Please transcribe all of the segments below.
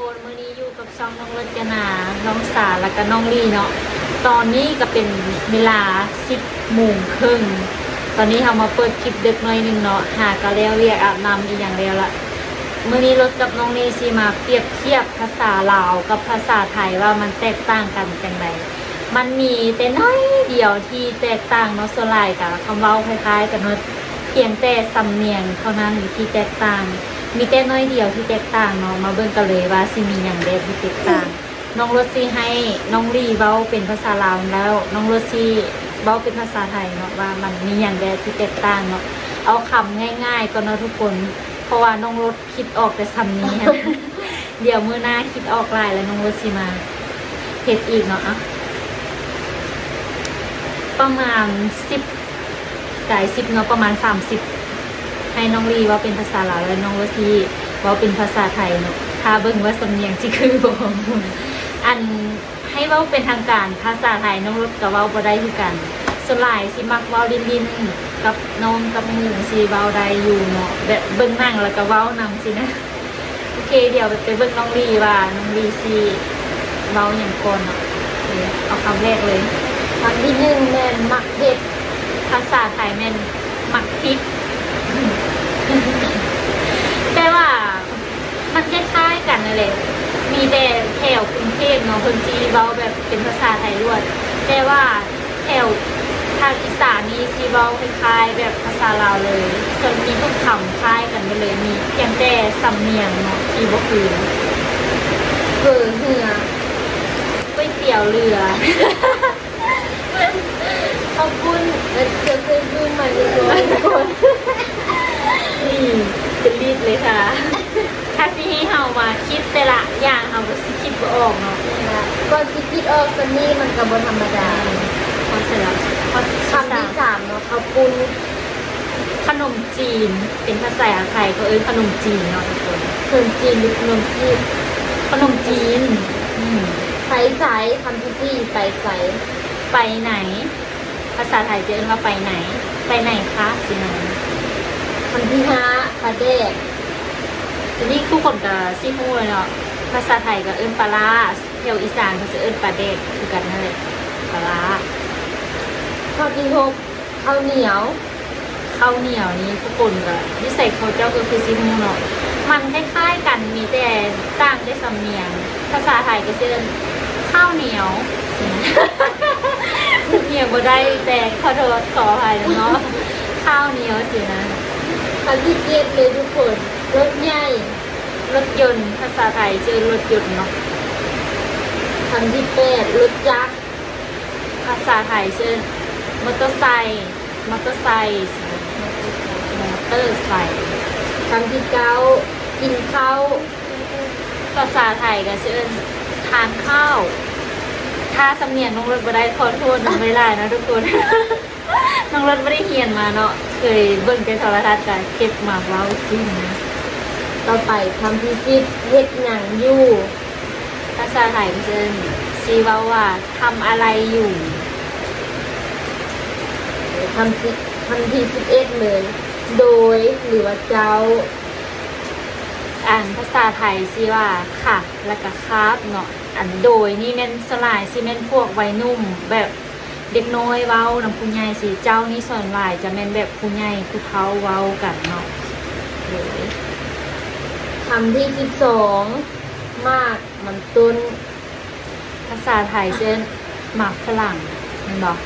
คนมื้อนี้อยู่กับช่องน้องรจนาน้องสาแล้วก็น้องลี่เนาะตอนนี้ก็เป็นเวลา10โมงครึ่งตอนนี้เรามาเปิดคลิปดึกหน่อยหนึงเนาะหาก็แล้วเรียกอาบน้ำอีกอย่างแล้วละมื้อนี้รถกับน้องลี่สิมาเปรียบเทียบภาษาลาวกับภาษาไทยว่ามันแตกต่างกันจังไดมันมีแต่น้อยเดียวที่แตกต่างเนาะส่วนหลายกับคำเว้าคล้ายๆ กันเนาะเพียงแต่สำเนียงเท่านั้นที่แตกต่าง มีแต่น้อยเดียวที่แตกต่างเนาะมาเบิ่งกันเลยว่าสิมีอย่างใดที่แตกต่างน้องรถซีให้น้องรีเว้าเป็นภาษาลาวแล้ว น้องรถซีเว้าเป็นภาษาไทยเนาะว่ามันมีอย่างใดที่แตกต่างเนาะเอาคำง่ายๆก็เนาะทุกคน เพราะว่าน้องรถคิดออกแต่คำนี้เดี๋ยวมือหน้าคิดออกลายแล้วน้องรถซีมาเฮ็ดอีกเนาะอะประมาณสิบจ่ายสิบเนาะประมาณสามสิบ ให้น้องลีว่าเป็นภาษาลาวและน้องวทีว่าเป็นภาษาไทยเนาะถ้าเบิ่งว่าสำเนียงจิคือบ่อันให้เว้าเป็นทางการภาษาไทยน้องรถกับเว้าบ่ได้คือกันส่วนหลายสิมักเว้าลินๆกับน้องกับหมู่สิเว้าได้อยู่เนาะแบบเบิ่งหนั่งแล้วก็เว้านำสินะโอเคเดี๋ยวไปเบิ่งน้องลีว่าน้องลีสิเว้าหยังก่อนเนาะโอเคเอาคำแรกเลยคำที่หนึ่งแม่นมักเผ็ดภาษาไทยแม่นหมักพริก แต่ว่ามันคล้ายๆกันนั่นแหละมีแต่แถวกรุงเทพเนาะคนซีเว้าแบบเป็นภาษาไทยล้วนแต่ว่าแถวทางอีสานนี่ซีเว้าคล้ายๆแบบภาษาลาวเลยส่วนมีทุกคำคล้ายกันไปเลยมีเพียงแต่สำเนียงเนาะที่บ่คือเฟือเหือก๋วยเตี๋ยวเรือขอบคุณเอ่อเจอเคยดูมาเลยทุกคนนี่เป็นรีดเลยค่ะ ถ้าสิให้เฮามาคิดแต่ละอย่างเฮาก็สิคิดบ่ออกเนาะ นะคะก่ อนสิคิดออกตัวนี้มันก็บ่ธรรมดาพอเสร็จแล้วพอคำที่สามเนาะเขาปุ้นขนมจีน เป็นภาษาไทยก็เอ้ยขนมจีนเนาะทุกคนขนมจีนหรือขนมจีบขนมจีนไฟใสคำที่สี่ไฟใสไปไหน ภาษาไทยจะเอิ้นว่าไปไหน ไปไหนคะสินคำที่ห้าปลาแดกทีนี้ทุกคนก็สิฮู้เลยเนาะภาษาไทยก็เอิ้นปลาร้า แถวอีสานก็จะเอิ้นปลาเด็กคือกันนั่นแหละปลาร้าข้อที่หกข้าวเหนียวข้าวเหนียวนี่ทุกคนก็นิสัยเขาเจ้าก็คือซิฮูเนาะมันคล้ายๆกันมีแต่ต่างได้สำเนียง ภาษาไทยก็เช่นข้าวเหนียวสินะสำเนียงบ่ได้แต่ขอโทษขออภัยเนาะข้าวเหนียวสินะคำที่เจ็ดเลยทุกคนรถใหญ่รถยนต์ภาษาไทยชื่อรถยนต์เนาะ คำที่แปดรถจักรภาษาไทยชื่อมอเตอร์ไซค์มอเตอร์ไซค์มอเตอร์ไซค์คำที่เก้ากินข้าวภาษาไทยก็ชื่อทานข้าว ถ้าสำเนียงน้องรถบ่ได้ขอโทษน้องไม่ได้นะทุกคน น้องรถไม่ได้เรียนมาเนาะ เคยเบิ่งแต่โทรทัศน์กันเก็บมาเว้าซินะ ต่อไปคำที่สิบเฮ็ดหนังอยู่ ภาษาไทยก็ชื่อซีว้าว่าทำอะไรอยู่คำที่คำที่สิบเอ็ดเลย โดยหรือว่าเจ้า อ่านภาษาไทยสิว่าค่ะ แล้วก็ครับเนาะอันโดยนี่แม่นสลายสิแม่นพวกไวนุ่มแบบเด็กน้อยเว้าน้ำผู้ใหญ่สิเจ้านี่ส่วนหลายจะแม่นแบบผู้ใหญ่ผู้เฒ่าเว้ากันเนาะคำที่สิบสอง มากมันต้นภาษาไทยเช่นหมากฝรั่งแมันบอก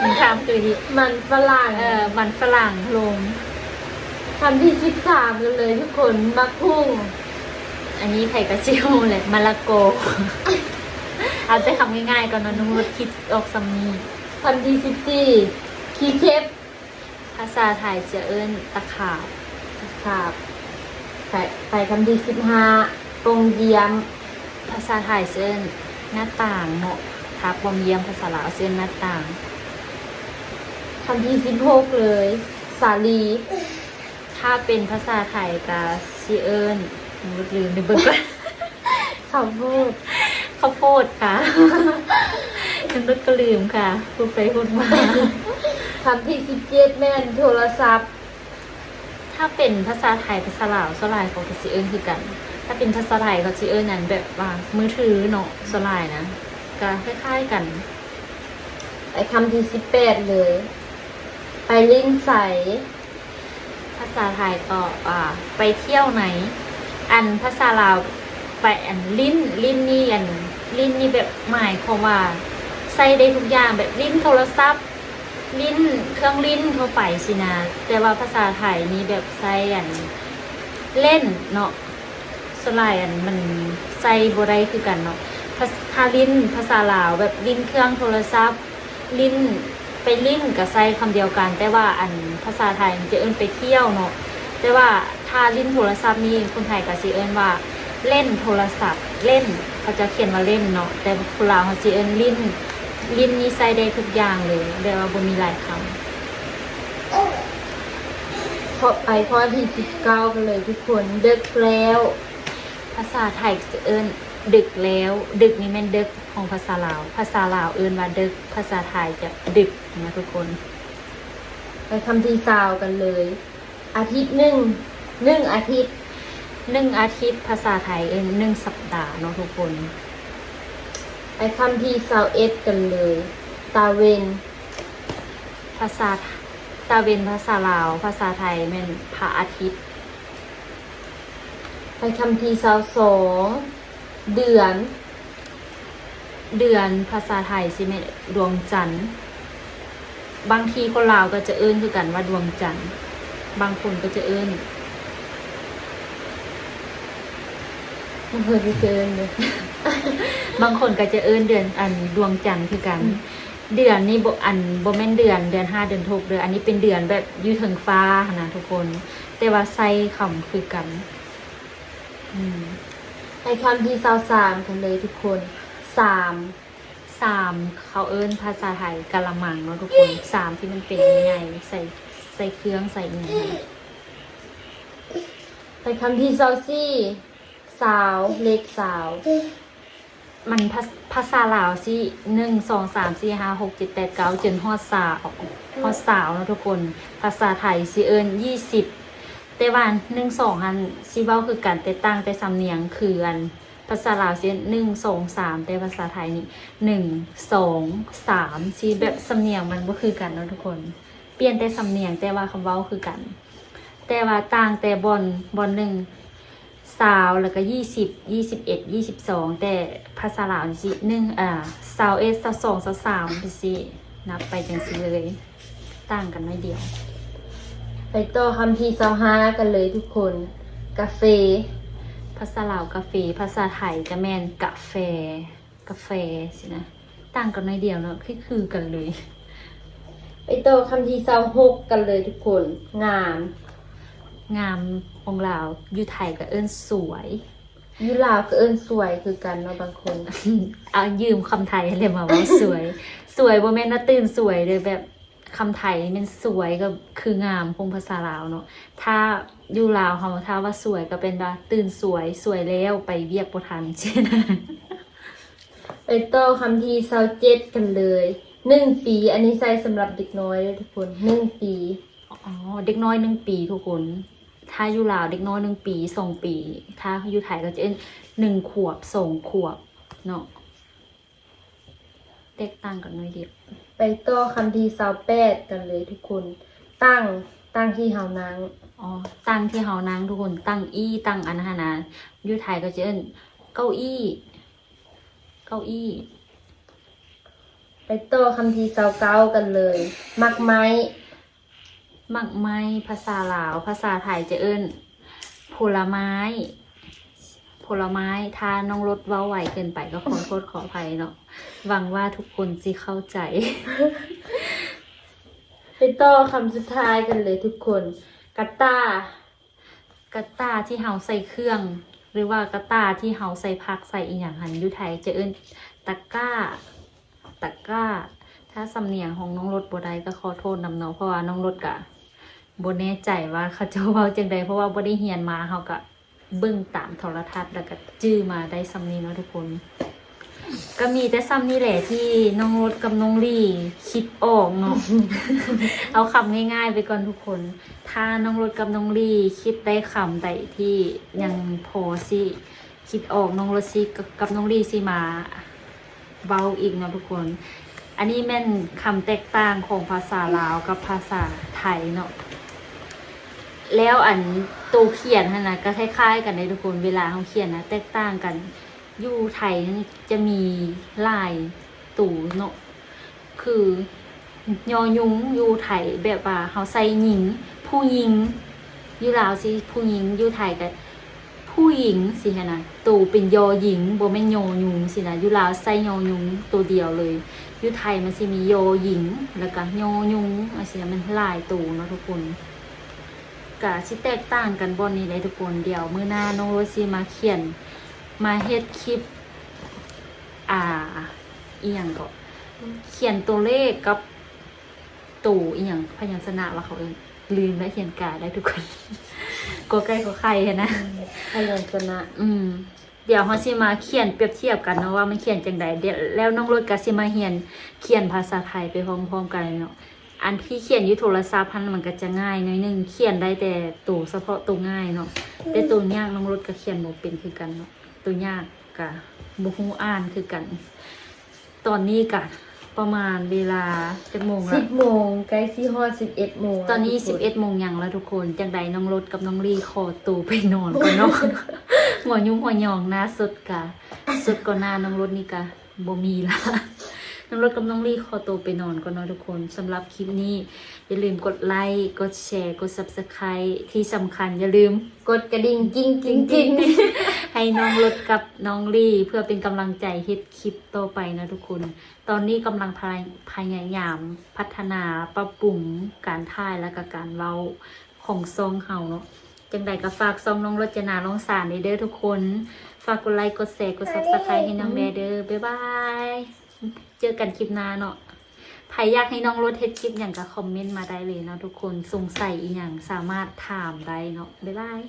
มันคำคือดีมันฝรั่งเออมันฝรั่งลงคำที่สิบสามกันเลยทุกคนมักพุ่ง อันนี้ไผ่กระเจียวเลยมะละโก เอาแต่คำง่ายๆก่อนเนอะนุ่มรถคิดออกสำนีคำที่สิบสี่ขี้เค็บภาษาไทยจะเอิ้นตะขาบครับไปไปคำที่สิบห้า ปงเยียมภาษาไทยเอิ้นหน้าต่างเนาะทักบอมเยี่ยมภาษาลาวเอิ้นหน้าต่างคำที่สิบหกเลย สาลี ถ้าเป็นภาษาไทยก็ซีเอิ้นนุ่มรถลืมในเบิ่งก่อนข้าวโพดข้าวโพดค่ะนุ่มรถก็ลืมค่ะพูดไปพูดมาคำที่สิบเจ็ดแม่นโทรศัพท์ ถ้าเป็นภาษาไทยภาษาลาวสลายของกสิเอิ้นคือกัน ถ้าเป็นภาษาไทยเขาสิเอิ้นนั้นแบบว่ามือถือเนาะสลายนะก็คล้ายๆกัน ไปคำที่สิบแปดเลย ไปลิ้นใส ภาษาไทยก็อ่า ไปเที่ยวไหน อันภาษาลาวไปอันลิ้นลิ้นนี่อันลิ้นนี่แบบหมายความว่าใส่ได้ทุกอย่างแบบลิ้นโทรศัพท์ ลิ้นเครื่องลิ้นเข้าไปสินะ แต่ว่าภาษาไทยนี่แบบใส่อันเล่นเนาะสลายอันมันใส่บได้คือกันเนาะภาษถ้าลิ้นภาษาลาวแบบลิ้นเครื่องโทรศัพท์ ลิ้นไปลิ้นกับไซคำเดียวกัน แต่ว่าอันภาษาไทยมันจะเอิ้นไปเที่ยวเนาะแต่ว่าถ้าลิ้นโทรศัพท์นี่คนไทยก็สิเอิ้นว่าเล่นโทรศัพท์ เล่นเขาจะเขียนว่าเล่นเนาะแต่คนลาวเขาสิเอิ้นลิ้น ลินนี่ใส่ได้ทุกอย่างเลยแต่ว่าบ่มีหลายคำขอไปข้อที่สิบเก้ากันเลยทุกคนเด็กแล้ว ภาษาไทยจะเอิ้นดึกแล้ว ดึกนี่แม่นดึกของภาษาลาว ภาษาลาวเอิ้นว่าดึก ภาษาไทยจะดึกนะทุกคน ไปคำที่สาวกันเลย อาทิตย์หนึ่งหนึ่งอาทิตย์หนึ่งอาทิตย์ภาษาไทยเอิ้นหนึ่งสัปดาห์เนาะทุกคน ไปคำที่สาวเอ็ดกันเลย ตาเวนภาษาตาเวนภาษาลาว ภาษาไทยแม่นพระอาทิตย์ ไปคำที่สาวสองเดือน เดือนภาษาไทยสิแม่นดวงจันทร์ บางทีคนลาวก็จะเอิ้นคือกันว่าดวงจันทร์ บางคนก็จะเอิ้นมันเคยไปเจอเลย บางคนก็จะเอิ้นเดือนอันดวงจันทร์คือกันอืมเดือนนี่บ่อันบ่แม่นเดือนเดือนห้าเดือนหกเดือนอันนี้เป็นเดือนแบบอยู่ถึงฟ้าหั้นนะทุกคน แต่ว่าใส่คำคือกันอืมไปคำที่สาวสามกันเลยทุกคนสามสามเขาเอิ้นภาษาไทยกะละมังเนาะทุกคนสามที่มันเป็นใหญ่ๆใส่ใส่เครื่องใส่เงินไปคำที่สาวสี่สาวเล็กสาว มันภาภาษาลาวสิหนึ่งสองสามสี่ห้าหกเจ็ดแปดเก้าจนฮอดสาวฮอดสาวนะทุกคน ภาษาไทยสิเอิ้นยี่สิบแต่ว่าหนึ่งสองอันสิเว้าคือกันแต่ตั้งแต่สำเนียงคืออันภาษาลาวสิหนึ่งสองสามแต่ภาษาไทยนี่หนึ่งสองสามสิแบบสำเนียงมันก็คือกันเนาะทุกคน เปลี่ยนแต่สำเนียงแต่ว่าคำเว้าคือกัน แต่ว่าต่างแต่บอลบอลหนึ่ง สาวแล้วก็ยี่สิบยี่สิบเอ็ดยี่สิบสองแต่ภาษาลาวนี่สิหนึ่งอ่าสาวเอสสาวสองสาวสามพี่สินับไปจังสิเลย ต่างกันไม่เดียว ไปต่อคำที่สาวห้ากันเลยทุกคน กาเฟ ภาษาลาวกาแฟภาษาไทยจะแมนกาแฟ กาแฟสินะ ต่างกันไม่เดียวเนาะคือคือกันเลย ไปต่อคำที่สาวหกกันเลยทุกคน งาม งาม ของลาวอยู่ไทยก็เอิ้นสวย ยุลาวก็เอิ้นสวยคือกันเนาะบางคน เอายืมคำไทยเลยมาว่าสวย สวยบ่แม่นว่าตื่นสวยเลยแบบคำไทยนี่มันสวยก็คืองามคงภาษาลาวเนาะถ้าอยู่ลาวเขาถ้าว่าสวยก็เป็นว่าตื่นสวยสวยแล้วไปเวียกบ่ทันเช่นนั้นไปต่อคำที่สาวเจ็ดกันเลยหนึ่งปี อันนี้ใส่สำหรับเด็กน้อยเลยทุกคนหนึ่งปี อ๋อ เด็กน้อยหนึ่งปีทุกคน ถ้าอยู่ลาวเด็กน้อยหนึ่งปีสองปี ถ้าอยู่ไทยก็จะเป็นหนึ่งขวบสองขวบเนาะแตกต่างกันน้อยเดียวไปต่อคำที่สาวแปดกันเลยทุกคน ตั้งตั้งที่เฮานางอ๋อตั้งที่เฮานั่งทุกคนตั้งอี้ตั้งอันนั้นนะอยู่ไทยก็จะเอิ้นเก้าอี้ เก้าอี้ ไปต่อคำที่สาวเก้ากันเลย มักไม้ มักไม้ภาษาลาว ภาษาไทยจะเอิ้นผลไม้ ผลไม้ถ้าน้องรถเว้าไหวเกินไปก็ขอโทษขออภัยเนาะหวังว่าทุกคนสิเข้าใจ ไปต่อคำสุดท้ายกันเลยทุกคนกาตาร์กระตาที่เฮาใส่เครื่อง หรือว่ากระตาที่เฮาใส่ผักใส่อีหยังหันอยุไทยจะเอิ้นตะกร้าตะกร้า ถ้าสำเนียงของน้องรถบ่ได้ก็ขอโทษนำเนาะเพราะว่าน้องรถกะ บ่แน่ใจว่าเขาจะเว้าจังใดเพราะว่าบ่ได้เรียนมาเฮาก็เบิ่งตามโทรทัศน์แล้วก็จื้อมาได้สำนี้เนาะทุกคน ก็มีแต่ซ้ำนี่แหละที่น้องรถกับน้องลี่คิดออกเนาะ เอาคำง่ายๆไปก่อนทุกคน ถ้าน้องรถกับน้องลี่คิดได้คำใดที่ยังพอสิคิดออกน้องรถสิกับน้องลี่สิมาเบาอีกเนาะทุกคน อันนี้แม่นคำแตกต่างของภาษาลาวกับภาษาไทยเนาะ แล้วอันตัวเขียนหั่นนะก็คล้าย ๆ กันในทุกคนเวลาเขาเขียนนะแตกต่างกันอยู่ไทยนี่จะมีลายตูเนาะคือยอยุงอยู่ไทยแบบว่าเขาใส่หญิง ผู้หญิงอยู่ลาวสิผู้หญิงอยู่ไทยก็ผู้หญิงสิฮะนะตูเป็นยอหญิงบ่แม่นยอยุงสินะอยู่ลาวใส่ยอยุงตัวเดียวเลยอยู่ไทยมันสิมียอหญิงแล้วก็ยอยุงอันสิมันลายตูเนาะทุกคน กะสิแตกต่างกันบนนี้เลยทุกคนเดี๋ยวมื้อหน้าน้องโรซี่มาเขียน มาเฮ็ดคลิป อ่าอีหยังก็เขียนตัวเลขกับตู่อีหยังพยัญชนะว่าเขาเองลืมและเขียนกาได้ทุกคนก็ใกล้ก็ใครนะพยัญชนะ อืมเดี๋ยวเขาสิมาเขียนเปรียบเทียบกันเนาะว่ามันเขียนจังใดเดี๋ยวแล้วน้องรถก็สิมาเรียนเขียนภาษาไทยไปพร้อมๆกันเนาะ อันที่เขียนอยู่โทรศัพท์พันมันก็จะง่ายหน้อยหนึงเขียนได้แต่ตัวเฉพาะตัวง่ายเนาะแต่ตัวยากน้องรถก็เขียนบ่เป็นคือกันเนาะตัวยากกะบ่ฮู้อ่านคือกัน ตอนนี้กะประมาณเวลาจักโมงสิละบโมงใกล้สิฮอดสิบเอ็ดโมงตอนนี้ทุกค11โมงยังแล้วทุกคนจังใดน้องรถกับน้องลี่ขอตัวไปนอนก่อนเนาะหัวยุ่งหัวหยองหน้าสดกะสดก่อนหน้าน้องรถนี่กะบ่มีละ น้องรถกับน้องลี่ขอตัวไปนอนก่อนเนาะทุกคนสำหรับคลิปนี้ อย่าลืมกดไลค์กดแชร์ กด Subscribe ที่สำคัญอย่าลืมกดกระดิ่งกิ้งกิ้งกิ้งให้น้องรถกับน้องลี่เพื่อเป็นกำลังใจเฮ็ดคลิปต่อไปนะทุกคน ตอนนี้กำลังพยพยายามพัฒนาปรับปรุงการถ่ายและก็การเว้าของซองเฮาเนาะจังใดก็ฝากซองน้องรจนาน้องสารในเด้อทุกคน ฝากกดไลค์กดแชร์กด Subscribe ให้น้องแดเด้อบ๊ายบาย เจอกันคลิปหน้าเนาะใครอยากให้น้องรถเฮ็ดคลิปอย่างก็คอมเมนต์มาได้เลยเนาะทุกคนสงสัยอีหยังสามารถถามได้เนาะบ๊ายบาย